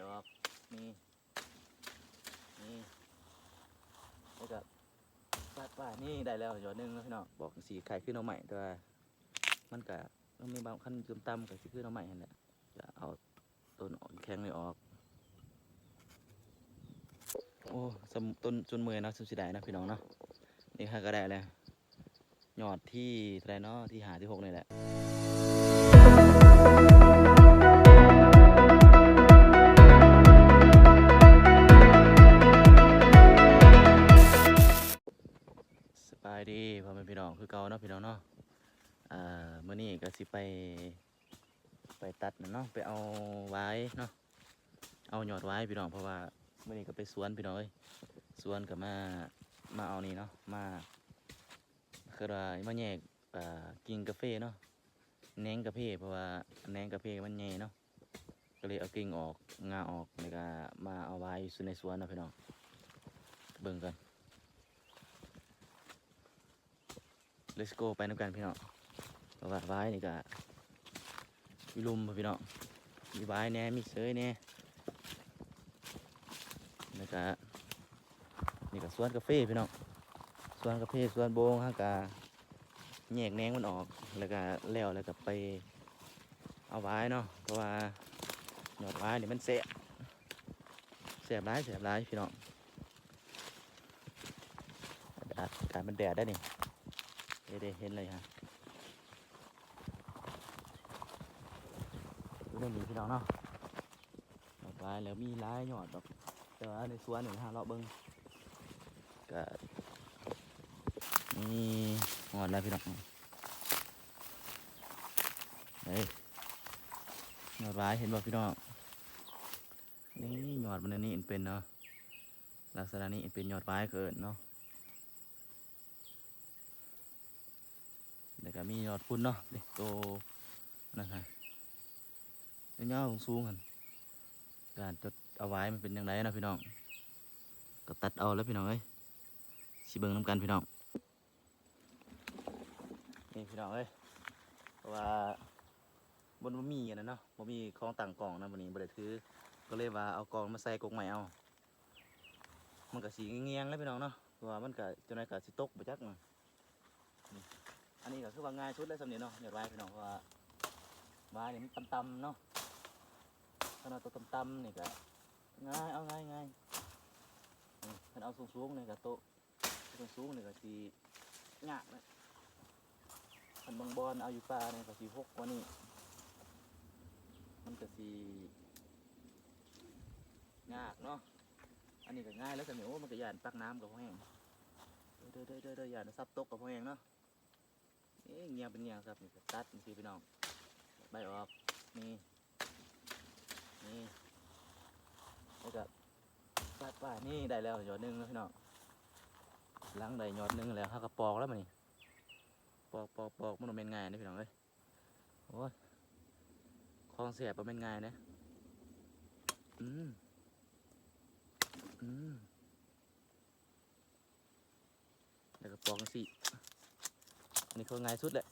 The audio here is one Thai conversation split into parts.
บออกนี่นี่แล้วก็ปาดป้านี่ได้แล้วหยอดหนึงแล้วพี่น้องบอกสีไข่ขึ้นเอาใหม่แต่ว่ามันก็ต้องมีบางขั้นจุ่มต่ำกับสีขึ้นเอาใหม่นั่นแหละจะเอาต้นอ่อนแข็งนี่ออก โอ้สมต้นจนเมื่อยนะสุดสิได้นะพี่น้องเนาะนี่ค่ะก็ได้แล้วหยอดที่ไรเนาะที่หาที่หกนี่แหละายดีพ่อแม่พี่น้องคือเก่าเนาะพี่น้องเนาะอ่ามื้อนี้ก็สิไป ไปตัดเนาะไปเอาไว้เนาะเอาหยอดไว้พี่น้องเพราะว่าเมื้อนี้ก็ไปสวนพี่น้องเอ้ยสวนก็มามาเอานี่เนาะมาคือว่ามาแยกอ่ากิ่งกาแฟเนาะแหนงกาแฟเพราะว่าแหนงกาแฟมันใหญ่เนาะก็เลยเอากิ่งออกงาออกแล้วก็มาเอาไว้ในสวนนะพี่น้องเบิ่งกัน let's go ไปน้ำกันพี่น้องเพราะว่าไว้นี่ก็มีลุมพี่น้องมีไว้แน่มีเสยแน่แล้วก็นี่ก็สวนกาแฟพี่น้องสวนกาแฟสวนโบงฮะกะแยกแนงมันออกแล้วก็แล้วแล้วก็ไปเอาไว้เนาะเพราะว่าหยอดไว้นี่มันเสียเสียบร้ายเสียบร้ายพี่น้องอากาศมันแดดได้นี่ เดเห็นเลยฮะดูเรื่องนี้พี่น้องเนาะดอไม้แล้วมีลายยอดดอกแต่ว่าในสวนหนี่งฮะเราะเบิ้งก็นี่หอดแล้วพี่น้องเฮ้ยยอดไม้เห็นบ่พี่น้องนี่หยอดมันนี่เป็นเนาะลักษณะนี้เป็นยอดไม้เกิดเนาะ แล้วก็มียอดพุ่นเนาะนี่โตนะฮะเงาสูงกันการจดเอาไว้มันเป็นยังไงนะพี่น้อง ก็ตัดเอาแล้วพี่น้องเอ้ยสิเบิงน้ำกันพี่น้องนี่พี่น้องเอ้ยว่าบนบ่มีอันนั้นเนาะบ่มีของต่างกล่องนะวันนี้บ่ได้ถือก็เลยว่าเอากองมาใส่กงใหม่เอา มันก็สีเงี้ยงแล้วพี่น้องเนาะว่ามันก็จังไดก็สิตกบ่จักเนาะ อันนี้ก็คือว่าง่ายสุดเลยสำเนียงเนาะเดี๋ยวไว้พี่น้องเพราะว่าไม้นี่มันต่ำๆเนาะขนาดตัวตำๆนี่ก็ง่ายเอาง่ายง่ายนี่ถ้าเอาสูงๆนี่ก็โตะสูงๆนี่ก็สียากเลยคันบางบอลเอาอยู่ป่าเนี่ยก็สีหกกว่านี่มันก็สียากเนาะ อันนี้ก็ง่ายแล้วสำเนียงโอ้มันก็ยานปักน้ำกับพ่อแห้งเด้อเด้อเด้อเด้อยานซับตกกับพ่อแห้งเนาะ เอ๊ะเงียบเป็นเงียบครับนี่ตัดนี่พี่น้องใบออกนี่นี่แล้วก็ปาดป้านี่ได้แล้วหยอดหนึงแล้วพี่น้องล้างได้หยอดหนึงแล้วเขาก็ปอกแล้วมันนี่ปอกปอกปอกมันเป็นง่ายนะพี่น้องเอ้ยโอ้ยคลองเสียบมันเป็นง่ายนะอืมอืมแล้วก็ปอกกันสิ นนี้เขาง่ายสุดแหละ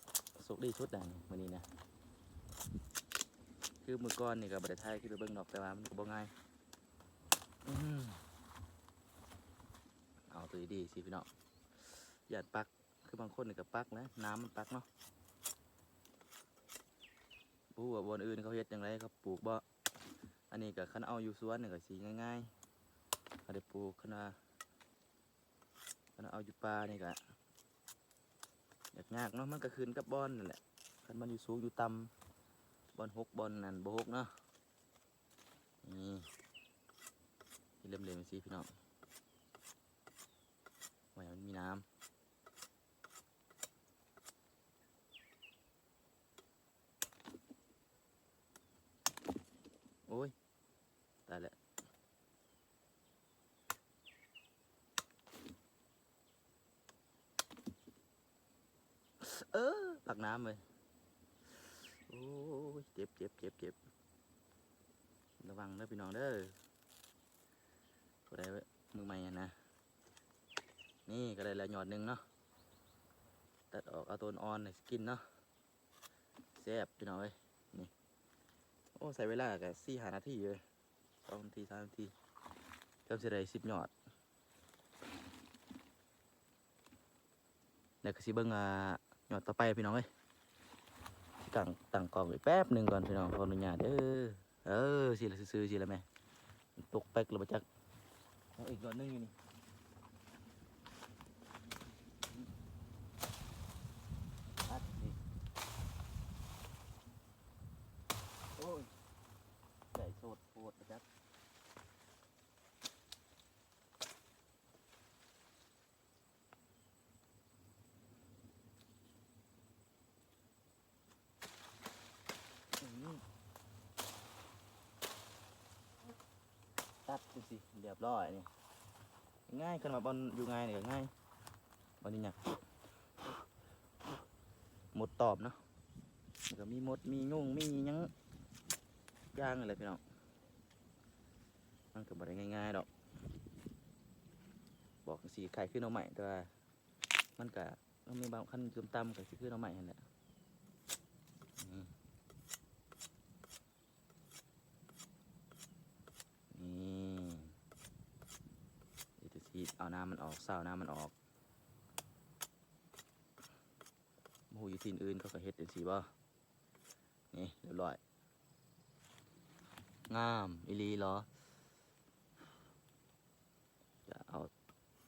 สุกดีสุดดังวันนี้นะคือมือก้อนนี่กับบไดไทยคือเบิ้งดอกแต่ว่ามันก็บ่ง่ายเอาตัวดีๆสิพี่น้องหยาดปักคือบางคนนี่ก็ปักนะน้ำมันปักเนาะผู้ว่าบนอื่นเขาเฮ็ดอย่างไรเขาปลูกบ่อันนี้ก็คันเอาอยู่สวนนี่ก็สีง่ายๆเขาได้ปลูกคันว่าคันเอาอยู่ป่านี่ก็ ยากยากเนาะมันก็คืนกับบอลนั่นแหละคันมันอยู่สูงอยู่ต่ำบอลหกบอลนั่นบหกเนาะนี่ที่เริ่มเรียนสิพี่น้องไว้มันมีน้ำโอ้ยตายแล้วเออปัก น้ำเลยโอ้ยเจ็บเจ็บเจ็บเจ็บระวังเด้อพี่น้องเด้อผู้ใดมือใหม่นะ นี่ก็ได้ละหยอดหนึ่งเนาะ ตัดออกเอาตัวอ่อนในสกินเนาะแซ่บพี่น้องเอ้ยนี่ โอ้ใส่เวลากับสี่หานาทีเลยสองนาทีสามนาทีเกือบจะได้สิบหยอดเดี๋ยวก็สิเบิ่งอ่า หยอดต่อไปพี่น้องเอ้ยตั้งตั้งกองไว้แป๊บหนึ่งก่อนพี่น้องขออนุญาตเด้อเออสิละซื้อสิละแม่ตกแป๊กแล้วบ่จักเอาอีกหยอดหนึงอยู่นี่อัดนี่โอ้ยใส่โสดโปวดบ่จัก อืม ตัดดูสิเรียบร้อยนี่ง่ายขึ้นมาบอลอยู่ง่ายเนี่ยง่ายบอลนี่เนี่ยหมดตอบเนาะก็มีมดมียุ่งมียังย่างอะไรพี่น้องมันก็บ่ได้ง่ายๆดอก บอกสีไข่ขึ้นเอาใหม่แต่ว่ามันก็มันมีบางขั้นเติมต่ำก็สิขึ้นเอาใหม่นั่นแหละอืม นี่เดี๋ยวจะที เอาน้ำมันออกเศร้าน้ำมันออกหมูอยู่ที่อื่นเขาก็เฮ็ดเป็นสีบ่นี่เรียบร้อย งามอีลีเหรอจะเอา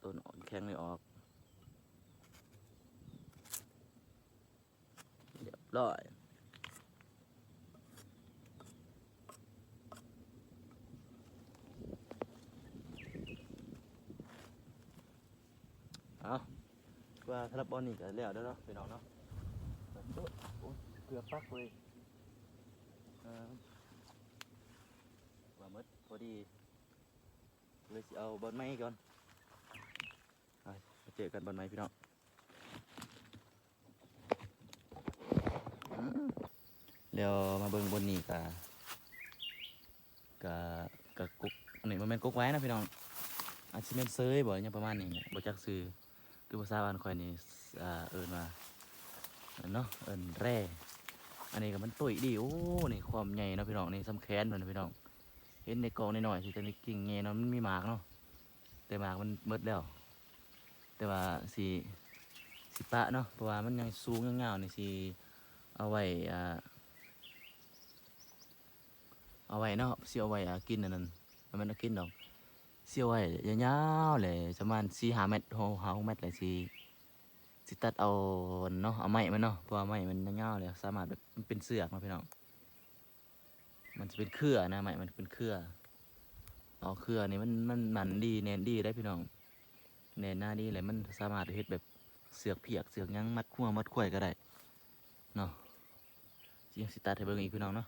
ต้นออนแข็งเลยออก เรียบร้อย เอาว่าสำหรับบอลนี่ก็แล้วแล้วเนาะพี่น้องเนาะเกือบปักเลยว่าหมดพอดีเลยสิเอาบอลไม้ก่อนไปมาเจอกันบอลไม้พี่น้องแล้วมาเบิ่งบนนี่กะกะกะกุกอันนี้มันเป็นกุกไว้นะพี่น้องอาจจะเป็นเซยบ่อยังประมาณนี้บ่จักซื้อ คือภาษาบ้านข่อยนี่เอิ้นว่าเนาะเอิ้นแร่ อันนี้ก็มันตุยดีโอ้นี่ความใหญ่เนาะพี่น้องนี่สำแขนมันนะพี่น้อง เห็นในกองนหน่อยๆสิแต่ในกิ่งเงเนาะมันมีหมากเนาะแต่หมากมันหมดแล้ว แต่ว่าสีสิปะเนาะเพราะว่ามันยังสูงยังเงาวนี่สิเอาไว้อ่าเอาไว้เนาะสิเอาไว้อ่ากินอันนั้นมันมันเอากินดอก เสียวไว้ยาวๆเลยประมาณสี่ห้าเมตรหกห้าหกเมตรเลยสิสิตัดเอาเนาะเอาไม้มันเนาะเพราะว่าไม้มันยาวๆเลยสามารถแบบมันเป็นเสือกเนาพี่น้องมันจะเป็นเครือนะไม้มันเป็นเครือเอาเครือนี่มันมันมันดีแน่นดีได้พี่น้องแน่นหน้าดีเลยมันสามารถเฮ็ดแบบเสือกเพียกเสือกยังมัดขั้วมัดข่วยก็ได้เนาะจริงสิตัดให้เบิ่งอีกพี่น้องเนาะ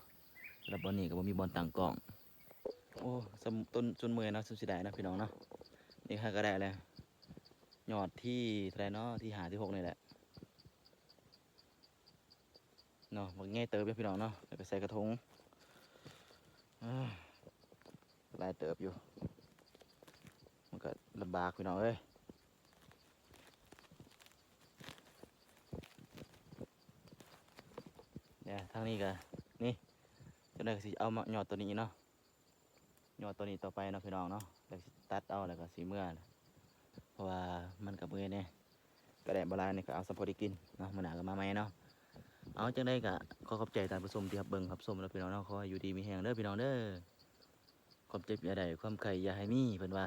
แล้วบอลนี่ก็บ่มีบอลต่างกล่อง โอ้สมต้นจนเมื่อยนะสุดสิได้นะพี่น้องเนาะนี่ค่ะก็ได้แล้วยอดที่เท่าไรเนาะที่หาที่หกนี่แหละเนาะมันง่ายเติบอยู่พี่น้องเนาะแล้วก็ใส่กระทงลายเติบอยู่ มันก็ลำบากพี่น้องเอ้ยเนี่ยทางนี้ก็นี่จะได้สิเอามายอดตัวนี้เนาะ ยอดตัวนี้ต่อไปเนาะพี่น้องเนาะแล้วสิตัดเอาแล้วก็สีเมื่อเพราะว่ามันกับเมื่อเนี่ยกระแดะโบราณนี่ก็เอาสมพอดีกินเนาะมันหนาก็มาใหม่เนาะเอาจังได้ก็ขอขอบใจตามผู้ชมที่รับเบิ่งรับชมแล้วพี่น้องเนาะขออยู่ดีมีแหงเด้อพี่น้องเด้อความเจ็บอย่าได้ความไข่อย่าให้มีเพิ่นว่า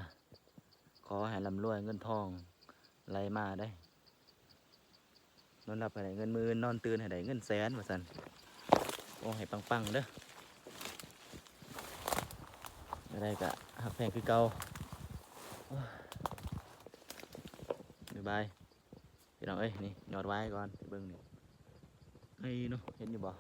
ขอให้ร่ำรวยเงินทองไหลมาได้นอนหลับให้ได้เงินมื่นนอนตื่นให้ได้เงินแสนว่าซั่นโอ้ให้ปังๆเด้อ อะไรกะหักแพงคือเก่าโอ้ยบ๊ายบายพี่น้องเอ้ยนี่ยอดไว้ก่อนไปเบิ่งนี่ไอ้เนาะเห็นอยู่บ่